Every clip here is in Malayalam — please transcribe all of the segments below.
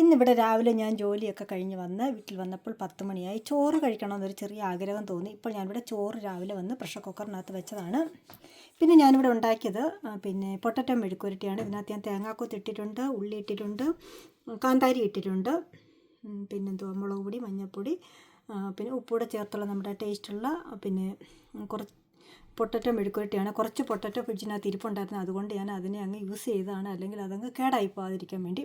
ഇന്നിവിടെ രാവിലെ ഞാൻ ജോലിയൊക്കെ കഴിഞ്ഞ് വന്ന് വീട്ടിൽ വന്നപ്പോൾ പത്ത് മണിയായി. ചോറ് കഴിക്കണമെന്നൊരു ചെറിയ ആഗ്രഹം തോന്നി. ഇപ്പോൾ ഞാനിവിടെ ചോറ് രാവിലെ വന്ന് പ്രഷർ കുക്കറിനകത്ത് വെച്ചതാണ്. പിന്നെ ഞാനിവിടെ ഉണ്ടാക്കിയത് പിന്നെ പൊട്ടറ്റോ മെഴുക്കുരുട്ടിയാണ് ഇതിനകത്ത് ഞാൻ തേങ്ങാക്കൊത്ത് ഇട്ടിട്ടുണ്ട് ഉള്ളി ഇട്ടിട്ടുണ്ട് കാന്താരി ഇട്ടിട്ടുണ്ട് പിന്നെ പിന്നെന്തുവാ? മുളക് പൊടി മഞ്ഞൾപ്പൊടി പിന്നെ ഉപ്പൂടെ ചേർത്തുള്ള നമ്മുടെ ടേസ്റ്റുള്ള പിന്നെ കുറച്ച് പൊട്ടറ്റോ മെഴുക്കുരട്ടിയാണ് കുറച്ച് പൊട്ടറ്റോ ഫ്രിഡ്ജിനകത്ത് ഇരിപ്പുണ്ടായിരുന്നു. അതുകൊണ്ട് ഞാൻ അതിനെ അങ്ങ് യൂസ് ചെയ്തതാണ്. അല്ലെങ്കിൽ അതങ്ങ് കേടായി പോകാതിരിക്കാൻ വേണ്ടി.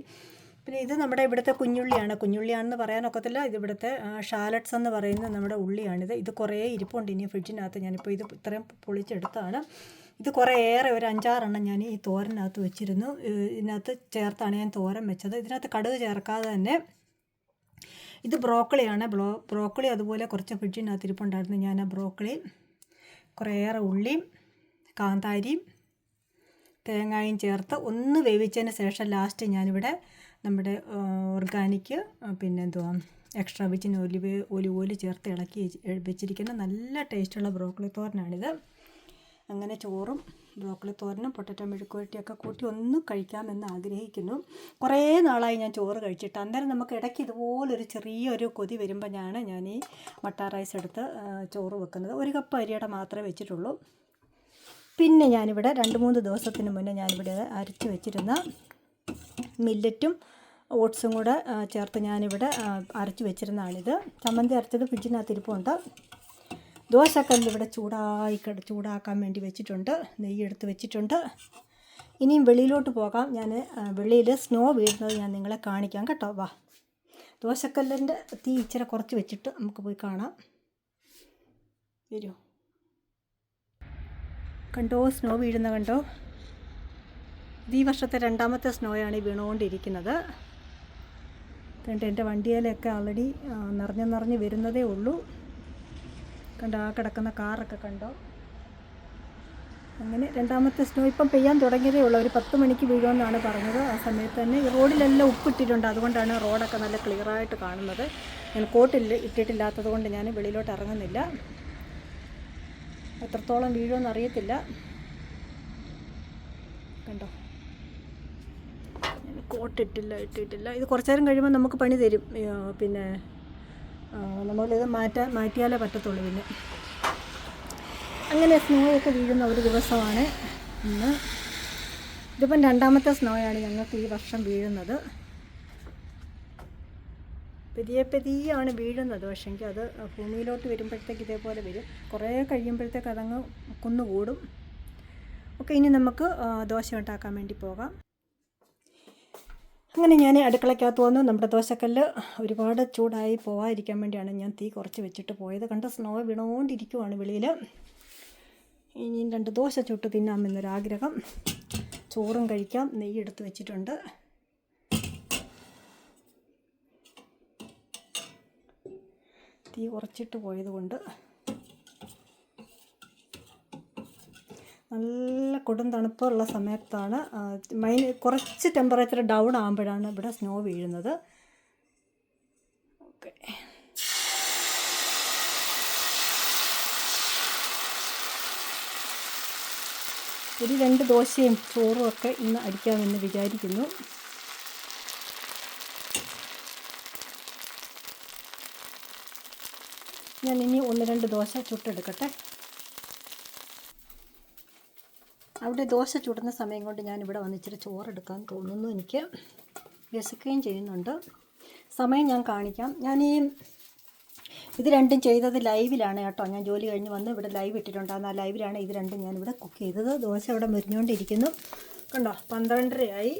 പിന്നെ ഇത് നമ്മുടെ ഇവിടുത്തെ കുഞ്ഞുള്ളിയാണ്. കുഞ്ഞുള്ളിയാണെന്ന് പറയാനൊക്കത്തില്ല ഇത് ഇവിടുത്തെ ഷാലറ്റ്സ് എന്ന് പറയുന്ന നമ്മുടെ ഉള്ളിയാണിത്. ഇത് കുറേ ഇരിപ്പുണ്ട് ഇനി ഫ്രിഡ്ജിനകത്ത്. ഞാനിപ്പോൾ ഇത് ഇത്രയും പൊളിച്ചെടുത്താണ്. ഇത് കുറേ ഏറെ ഒരു അഞ്ചാറെണ്ണം ഞാൻ ഈ തോരനകത്ത് വെച്ചിരുന്നു. ഇതിനകത്ത് ചേർത്താണ് ഞാൻ തോരൻ വെച്ചത്. ഇതിനകത്ത് കടുക് ചേർക്കാതെ തന്നെ ഇത് ബ്രോക്കളിയാണ്. ബ്രോ ബ്രോക്കളി അതുപോലെ കുറച്ച് ഫ്രിഡ്ജിനകത്ത് ഇരിപ്പുണ്ടായിരുന്നു. ഞാൻ ആ ബ്രോക്കളി ഏറെ ഉള്ളിയും കാന്താരിയും തേങ്ങായും ചേർത്ത് ഒന്ന് വേവിച്ചതിന് ശേഷം ലാസ്റ്റ് ഞാനിവിടെ നമ്മുടെ ഓർഗാനിക് പിന്നെ എന്തുവാ extra virgin olive olive oil ചേർത്ത് ഇളക്കി വെച്ച്- വെച്ചിരിക്കുന്ന നല്ല ടേസ്റ്റുള്ള ബ്രോക്കളി തോരനാണിത്. അങ്ങനെ ചോറും ബ്രോക്കളി തോരനും പൊട്ടറ്റോ മെഴുക്കുവരട്ടിയൊക്കെ കൂട്ടി ഒന്ന് കഴിക്കാമെന്ന് ആഗ്രഹിക്കുന്നു. കുറേ നാളായി ഞാൻ ചോറ് കഴിച്ചിട്ട്. അന്നേരം നമുക്ക് ഇടയ്ക്ക് ഇതുപോലൊരു ചെറിയൊരു കൊതി വരുമ്പോഴാണ് ഞാൻ ഈ മട്ട റൈസ് എടുത്ത് ചോറ് വെക്കുന്നത്. ഒരു കപ്പ് അരിയുടെ മാത്രമേ വെച്ചിട്ടുള്ളൂ. പിന്നെ ഞാനിവിടെ രണ്ട് മൂന്ന് ദിവസത്തിന് മുന്നേ ഞാനിവിടെ അരച്ച് വെച്ചിരുന്ന മില്ലറ്റും ഓട്സും കൂടെ ചേർത്ത് ഞാനിവിടെ അരച്ച് വെച്ചിരുന്നതാണിത്. ചമ്മന്തി അരച്ചത് ഫ്രിഡ്ജിനകത്ത് ഇരിപ്പുണ്ട് ദോശക്കല്ല് ഇവിടെ ചൂടായി കിട ചൂടാക്കാൻ വേണ്ടി വെച്ചിട്ടുണ്ട് നെയ്യ് എടുത്ത് വെച്ചിട്ടുണ്ട്. ഇനിയും വെളിയിലോട്ട് പോകാം. ഞാൻ വെളിയിൽ സ്നോ വീഴുന്നത് ഞാൻ നിങ്ങളെ കാണിക്കാം കേട്ടോ. വാ. ദോശക്കല്ലിന്റെ തീ ഇച്ചിരി കുറച്ച് വെച്ചിട്ട് നമുക്ക് പോയി കാണാം. വരൂ. കണ്ടോ സ്നോ വീഴുന്ന കണ്ടോ? ഈ വർഷത്തെ രണ്ടാമത്തെ സ്നോയാണ് ഈ വീണുകൊണ്ടിരിക്കുന്നത്. കണ്ട് എന്റെ വണ്ടിയിലൊക്കെ ആൾറെഡി നിറഞ്ഞു നിറഞ്ഞ് വരുന്നതേ ഉള്ളൂ. കണ്ടോ ആ കിടക്കുന്ന കാറൊക്കെ കണ്ടോ? അങ്ങനെ രണ്ടാമത്തെ സ്നോ ഇപ്പം പെയ്യാൻ തുടങ്ങിയതേ ഉള്ളൂ. ഒരു പത്ത് മണിക്ക് വീഴുമെന്നാണ് പറഞ്ഞത്. ആ സമയത്ത് തന്നെ ഈ റോഡിലെല്ലാം ഉപ്പിട്ടിട്ടുണ്ട്. അതുകൊണ്ടാണ് റോഡൊക്കെ നല്ല ക്ലിയറായിട്ട് കാണുന്നത്. ഞാൻ കോട്ടിൽ ഇട്ടിട്ടില്ലാത്തത് കൊണ്ട് ഞാൻ വെളിയിലോട്ട് ഇറങ്ങുന്നില്ല. എത്രത്തോളം വീഴുമെന്ന് അറിയത്തില്ല. കണ്ടോ? കോട്ടിട്ടില്ല ഇട്ടിട്ടില്ല. ഇത് കുറച്ച് നേരം കഴിയുമ്പോൾ നമുക്ക് പണി തരും. പിന്നെ നമ്മളിത് മാറ്റാൻ മാറ്റിയാലേ പറ്റത്തുള്ളൂ പിന്നെ. അങ്ങനെ സ്നോയൊക്കെ വീഴുന്ന ഒരു ദിവസമാണ് ഇന്ന്. ഇതിപ്പം രണ്ടാമത്തെ സ്നോയാണ് ഞങ്ങൾക്ക് ഈ വർഷം വീഴുന്നത്. പെതിയെ പെതിയാണ് വീഴുന്നത്. പക്ഷെങ്കിൽ അത് ഭൂമിയിലോട്ട് വരുമ്പോഴത്തേക്ക് ഇതേപോലെ വരും. കുറേ കഴിയുമ്പോഴത്തേക്ക് അതങ്ങ് കുന്നുകൂടും. ഓക്കെ ഇനി നമുക്ക് ദോശ ഉണ്ടാക്കാൻ വേണ്ടി പോകാം. അങ്ങനെ ഞാൻ അടുക്കളയ്ക്കകത്ത് വന്നു. നമ്മുടെ ദോശക്കല്ല് ഒരുപാട് ചൂടായി പോവാതിരിക്കാൻ വേണ്ടിയാണ് ഞാൻ തീ കുറച്ച് വെച്ചിട്ട് പോയത്. കണ്ട സ്നോ വീണുകൊണ്ടിരിക്കുവാണ് വെളിയിൽ ഇനി രണ്ട് ദോശ ചുട്ട് തിന്നാമെന്നൊരാഗ്രഹം ചോറും കഴിക്കാം. നെയ്യ് എടുത്ത് വെച്ചിട്ടുണ്ട്. തീ കുറച്ചിട്ട് പോയത് കൊണ്ട് നല്ല കൊടും തണുപ്പുള്ള സമയത്താണ് മൈന കുറച്ച് ടെമ്പറേച്ചർ ഡൗൺ ആകുമ്പോഴാണ് ഇവിടെ സ്നോ വീഴുന്നത്. ഓക്കെ ഒരു രണ്ട് ദോശയും ചോറും ഒക്കെ ഇന്ന് അടിക്കാമെന്ന് വിചാരിക്കുന്നു. ഞാൻ ഇനി ഒന്ന് രണ്ട് ദോശ ചുട്ടെടുക്കട്ടെ. അവിടെ ദോശ ചുടുന്ന സമയം കൊണ്ട് ഞാൻ ഇവിടെ വന്ന് ഇച്ചിരി ചോറെടുക്കാൻ തോന്നുന്നു. എനിക്ക് വിശക്കുകയും ചെയ്യുന്നുണ്ട്. സമയം ഞാൻ കാണിക്കാം. ഞാൻ ഈ ഇത് രണ്ടും ചെയ്തത് ലൈവിലാണ് കേട്ടോ. ഞാൻ ജോലി കഴിഞ്ഞ് വന്ന് ഇവിടെ ലൈവ് ഇട്ടിട്ടുണ്ടായിരുന്നു ആ ലൈവിലാണ് ഇത് രണ്ടും ഞാൻ ഇവിടെ കുക്ക് ചെയ്തത്. ദോശ അവിടെ മുരിഞ്ഞുകൊണ്ടിരിക്കുന്നു. കണ്ടോ? പന്ത്രണ്ടരയായി.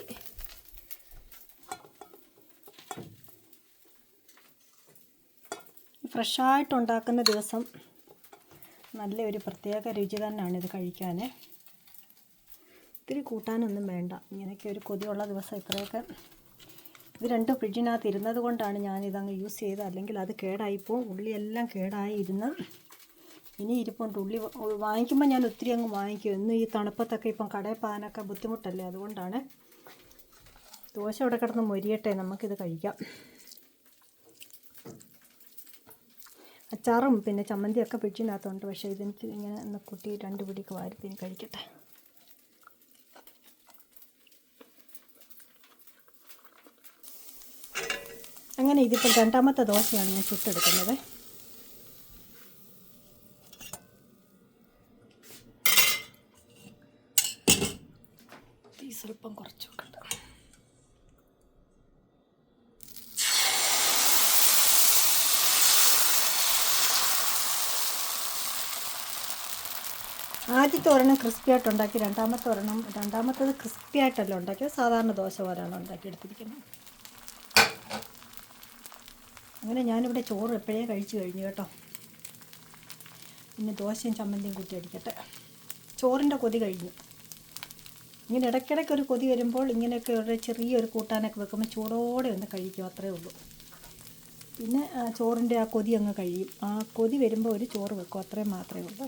ഫ്രഷായിട്ടുണ്ടാക്കുന്ന ദിവസം നല്ലൊരു പ്രത്യേക രുചി തന്നെയാണ് ഇത് കഴിക്കാൻ ഇത്തിരി കൂട്ടാനൊന്നും വേണ്ട. ഇങ്ങനെയൊക്കെ ഒരു കൊതിയുള്ള ദിവസം ഇത്രയൊക്കെ ഇത് രണ്ടും ഫ്രിഡ്ജിനകത്ത് ഇരുന്നത് കൊണ്ടാണ് ഞാനിതങ്ങ് യൂസ് ചെയ്തത്. അല്ലെങ്കിൽ അത് കേടായിപ്പോൾ ഉള്ളിയെല്ലാം കേടായി ഇരുന്ന് ഇനി ഇരിപ്പുണ്ട്. ഉള്ളി വാങ്ങിക്കുമ്പോൾ ഞാൻ ഒത്തിരി അങ്ങ് വാങ്ങിക്കും. ഇന്ന് ഈ തണുപ്പത്തൊക്കെ ഇപ്പം കടയിൽ പോകാനൊക്കെ ബുദ്ധിമുട്ടല്ലേ? അതുകൊണ്ടാണ് ദോശ ഇവിടെ കിടന്ന് മൊരിയട്ടെ. നമുക്കിത് കഴിക്കാം. അച്ചാറും പിന്നെ ചമ്മന്തിയൊക്കെ ഫ്രിഡ്ജിനകത്തുണ്ട്. പക്ഷേ ഇതെനിക്ക് ഇങ്ങനെ ഒന്ന് കുട്ടി രണ്ട് പിടിക്ക് വാരി പിന്നെ കഴിക്കട്ടെ. അങ്ങനെ ഇതിപ്പോൾ രണ്ടാമത്തെ ദോശയാണ് ഞാൻ ചുട്ടെടുക്കുന്നത്. സ്വല്പം കുറച്ച് വെക്കട്ടെ ആദ്യത്തെ ഒരെണ്ണം ക്രിസ്പി ആയിട്ട് ഉണ്ടാക്കി രണ്ടാമത്തെ ഒരെണ്ണം രണ്ടാമത്തത് ക്രിസ്പി ആയിട്ടല്ല ഉണ്ടാക്കിയത്. സാധാരണ ദോശ പോലെയാണ് ഉണ്ടാക്കിയെടുത്തിരിക്കുന്നത്. അങ്ങനെ ഞാനിവിടെ ചോറ് എപ്പോഴേ കഴിച്ചു കഴിഞ്ഞു കേട്ടോ. പിന്നെ ദോശയും ചമ്മന്തിയും കൂട്ടി അടിക്കട്ടെ. ചോറിന്റെ കൊതി കഴിഞ്ഞു. ഇങ്ങനെ ഇടയ്ക്കിടയ്ക്ക് ഒരു കൊതി വരുമ്പോൾ ഇങ്ങനെയൊക്കെ ഒരു ചെറിയൊരു കൂട്ടാനൊക്കെ വെക്കുമ്പോൾ ചൂടോടെ ഒന്ന് കഴിക്കും അത്രേ ഉള്ളൂ. പിന്നെ ചോറിന്റെ ആ കൊതി അങ്ങ് കഴിയും. ആ കൊതി വരുമ്പോൾ ഒരു ചോറ് വെക്കും അത്രയും മാത്രമേ ഉള്ളൂ.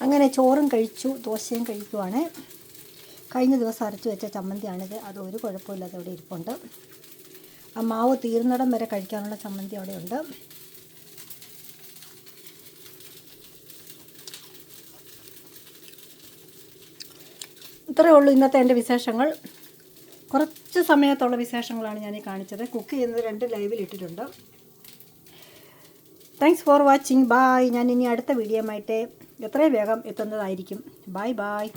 അങ്ങനെ ചോറും കഴിച്ചു ദോശയും കഴിക്കുവാണ്. കഴിഞ്ഞ ദിവസം അരച്ച് വെച്ച ചമ്മന്തിയാണിത്. അത് ഒരു കുഴപ്പമില്ലാതെ അവിടെ ഇരിപ്പുണ്ട്. ആ മാവ് തീർന്നിടം വരെ കഴിക്കാനുള്ള ചമ്മന്തി അവിടെ ഉണ്ട് ഇത്രയേ ഉള്ളൂ ഇന്നത്തെ എന്റെ വിശേഷങ്ങൾ. കുറച്ച് സമയത്തുള്ള വിശേഷങ്ങളാണ് ഞാൻ ഈ കാണിച്ചത്. കുക്ക് ചെയ്യുന്നത് രണ്ട് ലൈവിൽ ഇട്ടിട്ടുണ്ട്. താങ്ക്സ് ഫോർ വാച്ചിങ് ബായ് ഞാൻ ഇനി അടുത്ത വീഡിയോ ആയിട്ട് എത്രയും വേഗം എത്തുന്നതായിരിക്കും. Bye bye